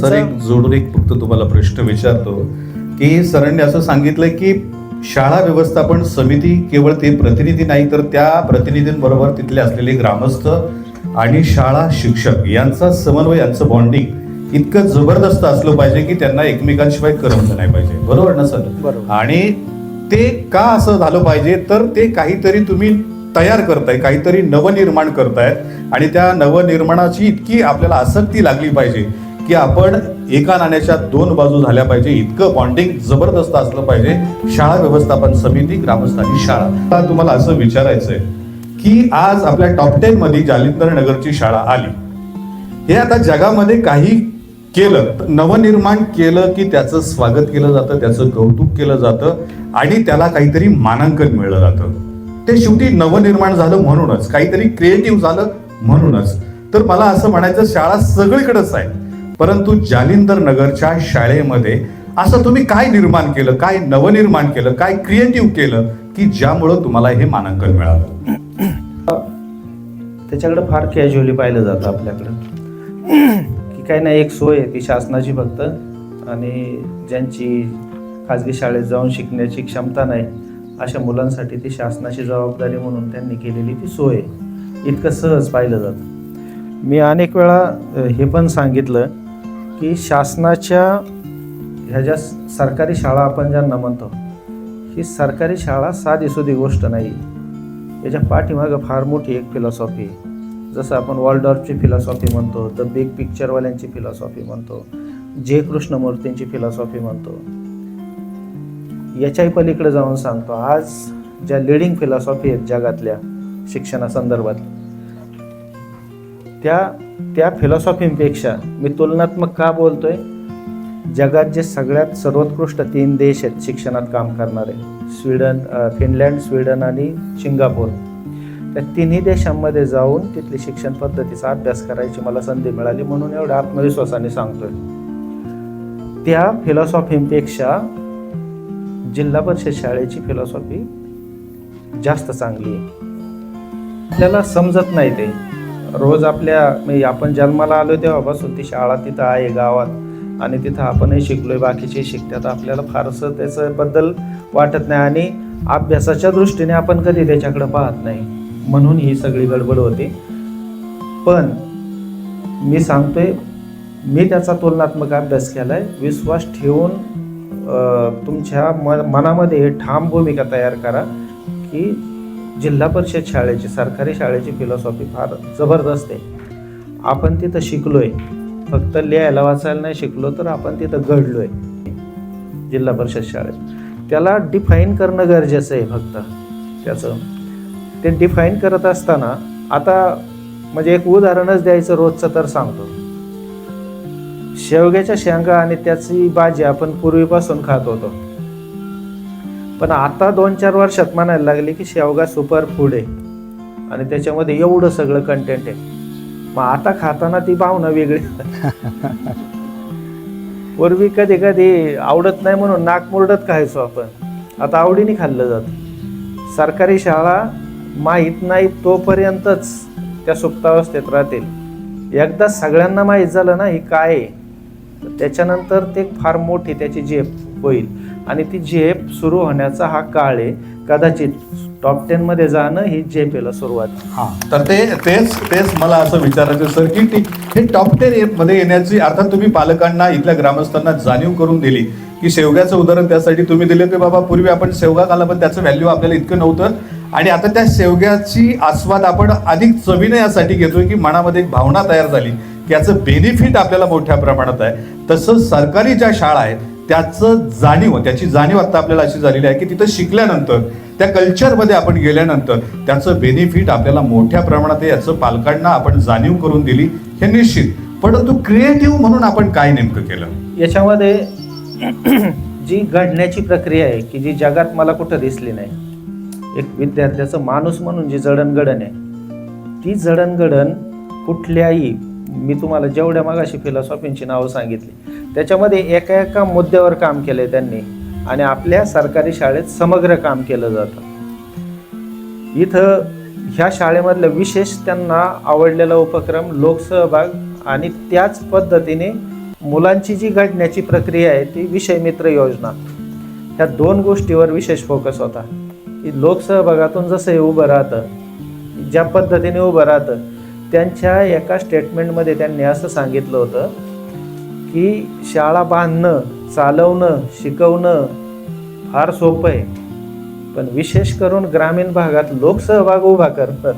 Sir एक जोडून एक फक्त तुम्हाला प्रश्न विचारतो की सरांनी असं सांगितलं की शाळा व्यवस्थापन समिती केवळ ते प्रतिनिधी नाही तर त्या प्रतिनिधींबरोबर तिथले असलेले ग्रामस्थ आणि शाळा शिक्षक यांचा समन्वय यांचं बॉन्डिंग इतकं जबरदस्त असलं पाहिजे की त्यांना एकमेकांशिवाय करमलं नाही पाहिजे. बरोबर ना सर. आणि ते का असं झालं पाहिजे? तर ते काहीतरी तुम्ही तयार करताय काहीतरी नवनिर्माण करताय आणि त्या नवनिर्माणाची इतकी आपल्याला आसक्ती लागली पाहिजे. की आपण एका नाण्याच्या दोन बाजू झाल्या पाहिजे. इतकं बॉन्डिंग जबरदस्त असलं पाहिजे. शाळा व्यवस्थापन समिती ग्रामस्थांची शाळा. आता तुम्हाला असं विचारायचंय की आज आपल्या टॉप टेन मध्ये जालिंदर नगरची शाळा आली. हे आता जगामध्ये काही केलं नवनिर्माण केलं की त्याचं स्वागत केलं जातं त्याचं कौतुक केलं जातं आणि त्याला काहीतरी मानांकन मिळलं जातं. ते शेवटी नवनिर्माण झालं म्हणूनच काहीतरी क्रिएटिव्ह झालं म्हणूनच. तर मला असं म्हणायचं शाळा सगळीकडेच आहे. परंतु जालिंदर नगरच्या शाळेमध्ये असं तुम्ही काय निर्माण केलं काय नवनिर्माण केलं काय क्रिएटिव्ह केलं की ज्यामुळं तुम्हाला हे मानांकन मिळालं? त्याच्याकडे फार कॅज्युअली पाहिलं जातं आपल्याकडं. की काही नाही एक सोय आहे ती शासनाची फक्त. आणि ज्यांची खाजगी शाळेत जाऊन शिकण्याची क्षमता नाही अशा मुलांसाठी ती शासनाची जबाबदारी म्हणून त्यांनी केलेली ती सोय आहे. इतकं सहज पाहिलं जातं. मी अनेक वेळा हे पण सांगितलं की शासनाच्या ह्या ज्या सरकारी शाळा आपण ज्यांना म्हणतो ही सरकारी शाळा साधी सुधी गोष्ट नाही. याच्या पाठीमागं फार मोठी एक फिलॉसॉफी आहे. जसं आपण वॉल्डॉर्फची फिलॉसॉफी म्हणतो द बिग पिक्चरवाल्यांची फिलॉसॉफी म्हणतो जे कृष्णमूर्तींची फिलॉसॉफी म्हणतो. याच्याही पलीकडे जाऊन सांगतो आज ज्या लिडिंग फिलॉसॉफी आहेत जगातल्या शिक्षणासंदर्भात त्या त्या फिलॉसॉफींपेक्षा मी तुलनात्मक का बोलतोय? जगात जे सगळ्यात सर्वोत्कृष्ट तीन देश आहेत शिक्षणात काम करणारे स्वीडन फिनलँड स्वीडन आणि सिंगापूर. त्या तिन्ही देशांमध्ये जाऊन तिथली शिक्षण पद्धतीचा अभ्यास करायची मला संधी मिळाली म्हणून एवढ्या आत्मविश्वासाने सांगतोय. त्या फिलॉसॉफींपेक्षा जिल्हा परिषद शाळेची फिलॉसॉफी जास्त चांगली आहे. आपल्याला समजत नाही ते. रोज आपल्या म्हणजे आपण जन्माला आलो तेव्हापासून ती शाळा तिथं आहे गावात. आणि तिथं आपणही शिकलोय बाकीचे शिकतात. आपल्याला फारसं त्याच्याबद्दल वाटत नाही आणि अभ्यासाच्या दृष्टीने आपण कधी त्याच्याकडे पाहत नाही. म्हणून ही सगळी गडबड होते. पण मी सांगतोय मी त्याचा तुलनात्मक अभ्यास केलाय. विश्वास ठेवून तुमच्या म मनामध्ये ठाम भूमिका तयार करा की जिल्हा परिषद शाळेची सरकारी शाळेची फिलॉसॉफी फार जबरदस्त आहे. आपण तिथं शिकलोय. फक्त लिहायला वाचायला नाही शिकलो तर आपण तिथं घडलोय. जिल्हा परिषद शाळेत. त्याला डिफाईन करणं गरजेचं आहे फक्त. त्याचं. ते डिफाईन करत असताना आता म्हणजे एक उदाहरणच द्यायचं रोजचं तर सांगतो. शेवग्याच्या शेंगा आणि त्याची भाजी आपण पूर्वीपासून खात होतो. पण आता दोन चार वर्षात म्हणायला लागले की शेवगा सुपर फूड आहे. आणि त्याच्यामध्ये एवढं सगळं कंटेंट आहे. मग आता खाताना ती भावना वेगळी. पूर्वी कधी कधी आवडत नाही म्हणून नाक मुरडत खायचो आपण. आता आवडीने खाल्लं जातं. सरकारी शाळा माहीत नाही तोपर्यंतच त्या सुप्तावस्थेत राहतील. एकदा सगळ्यांना माहीत झालं ना ही काय त्याच्यानंतर ते फार मोठी त्याची झेप होईल. आणि ती झेप सुरू होण्याचा हा काळ आहे. कदाचित टॉप टेन मध्ये जाणं ही झेपेला सुरुवात. हा तर ते तेच तेच मला असं विचारायचं सर की ठीक हे टॉप टेन मध्ये येण्याची अर्थात तुम्ही पालकांना इथल्या ग्रामस्थांना जाणीव करून दिली की शेवग्याचं उदाहरण त्यासाठी तुम्ही दिले की बाबा पूर्वी आपण शेवगा खाला पण त्याचं व्हॅल्यू आपल्याला इतकं नव्हतं. आणि आता त्या शेवग्याची आस्वाद आपण अधिक चवीने यासाठी घेतोय की मनामध्ये एक भावना तयार झाली की याचं बेनिफिट आपल्याला मोठ्या प्रमाणात आहे. तसं सरकारी ज्या शाळा आहेत त्याचं जाणीव त्याची जाणीव आता आपल्याला अशी झालेली आहे की तिथं शिकल्यानंतर त्या कल्चरमध्ये आपण गेल्यानंतर त्याचं बेनिफिट आपल्याला मोठ्या प्रमाणात याचं पालकांना आपण जाणीव करून दिली हे निश्चित. परंतु क्रिएटिव्ह म्हणून आपण काय नेमकं केलं? याच्यामध्ये जी घडण्याची प्रक्रिया आहे की जी जगात मला कुठं दिसली नाही एक विद्यार्थ्याचं माणूस म्हणून जी जडणघडण आहे ती जडणघडण कुठल्याही मी तुम्हाला जेवढ्या मागाशी फिलॉसॉफींची नावं सांगितली त्याच्यामध्ये एका एका मुद्द्यावर काम केलं आहे त्यांनी. आणि आपल्या सरकारी शाळेत समग्र काम केलं जातं. इथं ह्या शाळेमधलं विशेष त्यांना आवडलेला उपक्रम लोकसहभाग आणि त्याच पद्धतीने मुलांची जी घडण्याची प्रक्रिया आहे ती विषय मित्र योजना. ह्या दोन गोष्टीवर विशेष फोकस होता. की लोकसहभागातून जसं हे उभं राहतं ज्या पद्धतीने उभं राहतं त्यांच्या एका स्टेटमेंटमध्ये त्यांनी असं सांगितलं होतं की शाळा बांधणं चालवणं शिकवणं फार सोपं आहे. पण विशेष करून ग्रामीण भागात लोकसहभाग उभा करणं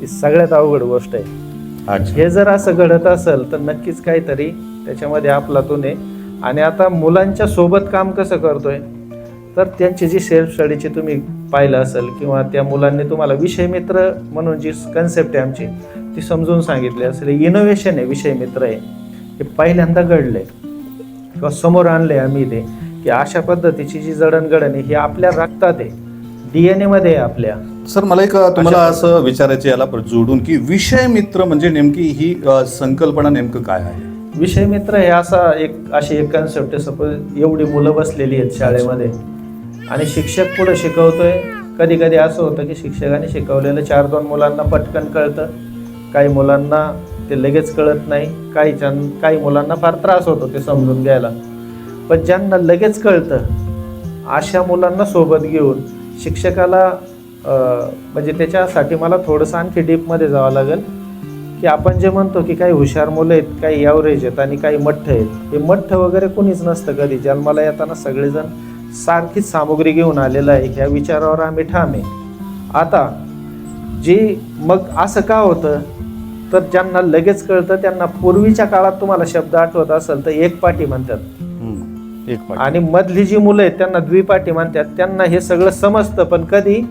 ही सगळ्यात अवघड गोष्ट आहे. हे जर असं घडत असेल तर नक्कीच काहीतरी त्याच्यामध्ये आपलातून आहे. आणि आता मुलांच्या सोबत काम कसं करतोय? तर त्यांची जी सेल्फ स्टडीची तुम्ही पाहिलं असेल किंवा त्या मुलांनी तुम्हाला विषय मित्र म्हणून जी कन्सेप्ट आहे आमची ती समजून सांगितली असेल. इनोव्हेशन आहे विषय मित्र आहे. हे पहिल्यांदा घडलंय. किंवा समोर आणले आम्ही ते की अशा पद्धतीची जी जडणघडण आहे ही आपल्या रक्तात आहे. डीएनए मध्ये आहे आपल्या. सर मला एक तुम्हाला असं विचारायचं याला पर- जोडून की विषय मित्र म्हणजे नेमकी ही संकल्पना नेमकं काय आहे? विषय मित्र हे असा एक अशी एक कन्सेप्ट आहे. सपोज एवढी मुलं बसलेली आहेत शाळेमध्ये आणि शिक्षक पुढे शिकवतोय. कधी कधी असं होतं की शिक्षकाने शिकवलेलं चार दोन मुलांना पटकन कळतं. काही मुलांना ते लगेच कळत नाही. काही काही मुलांना फार त्रास होतो ते समजून घ्यायला. पण ज्यांना लगेच कळतं अशा मुलांना सोबत घेऊन शिक्षकाला म्हणजे त्याच्यासाठी मला थोडंसं आणखी डीपमध्ये जावं लागेल. की आपण जे म्हणतो की काही हुशार मुलं आहेत काही ॲव्हरेज आहेत आणि काही मठ्ठ आहेत. हे मठ्ठ वगैरे कोणीच नसतं कधी. जन्माला येताना सगळेजण सारखीच सामुग्री घेऊन आलेलं आहे. ह्या विचारावर आम्ही ठाम आहे. आता जी मग असं का होतं? तर ज्यांना लगेच कळतं त्यांना पूर्वीच्या काळात तुम्हाला शब्द आठवत असेल तर एक पाठी म्हणतात. एक आणि मधली जी मुलं आहेत त्यांना द्विपाठी म्हणतात. त्यांना हे सगळं समजतं पण कधी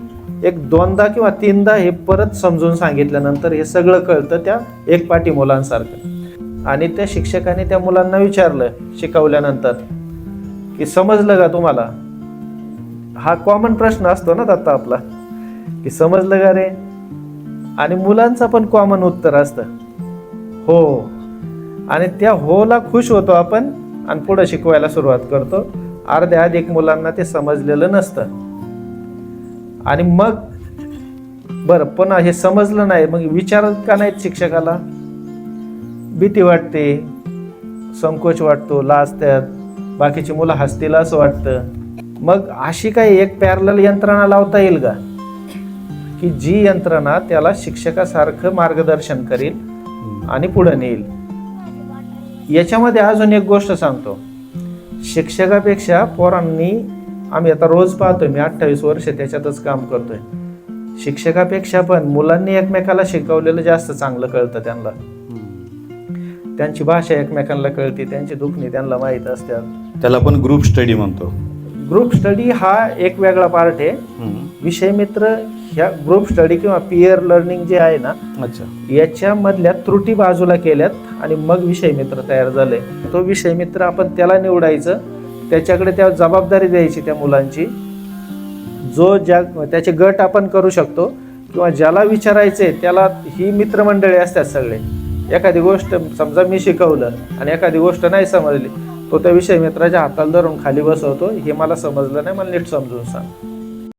एक दोनदा किंवा तीनदा हे परत समजून सांगितल्यानंतर हे सगळं कळतं त्या एक पाठी मुलांसारखं. आणि त्या शिक्षकाने त्या मुलांना विचारलं शिकवल्यानंतर की समजलं का तुम्हाला? हा कॉमन प्रश्न असतो ना दत्ता आपला की समजलं का रे? आणि मुलांचं पण कॉमन उत्तर असतं. हो. आणि त्या होला खुश होतो आपण आणि पुढं शिकवायला सुरुवात करतो. अर्ध्या अधिक मुलांना ते समजलेलं नसतं. आणि मग बरं पण हे समजलं नाही मग विचारत का नाहीत शिक्षकाला? भीती वाटते संकोच वाटतो लाजतात बाकीची मुलं हसतील असं वाटतं. मग अशी काही एक पॅरल यंत्रणा लावता येईल का? की जी यंत्रणा त्याला शिक्षकासारखं मार्गदर्शन करेल आणि पुढे नेईल. याच्यामध्ये अजून एक गोष्ट सांगतो. शिक्षकापेक्षा पोरांनी आम्ही आता रोज पाहतोय मी अठ्ठावीस वर्ष त्याच्यातच काम करतोय. शिक्षकापेक्षा पण मुलांनी एकमेकाला शिकवलेलं जास्त चांगलं कळतं त्यांना. त्यांची भाषा एकमेकांना कळते त्यांची दुखणी त्यांना माहीत असतात. त्याला आपण ग्रुप स्टडी म्हणतो. ग्रुप स्टडी हा एक वेगळा पार्ट आहे. विषय मित्र ह्या ग्रुप स्टडी किंवा पियर लर्निंग जे आहे ना अच्छा. याच्यामधल्या त्रुटी बाजूला केल्यात आणि मग विषय मित्र तयार झाले. तो विषय मित्र आपण त्याला निवडायचं. त्याच्याकडे त्या जबाबदारी द्यायची त्या मुलांची. जो ज्या त्याचे गट आपण करू शकतो किंवा ज्याला विचारायचे त्याला ही मित्रमंडळी असतात सगळे. एखादी गोष्ट समजा मी शिकवलं आणि एखादी गोष्ट नाही समजली तो त्या विषय मित्राच्या हाताला धरून खाली बसवतो. हे मला समजलं नाही मला नीट समजून सांग.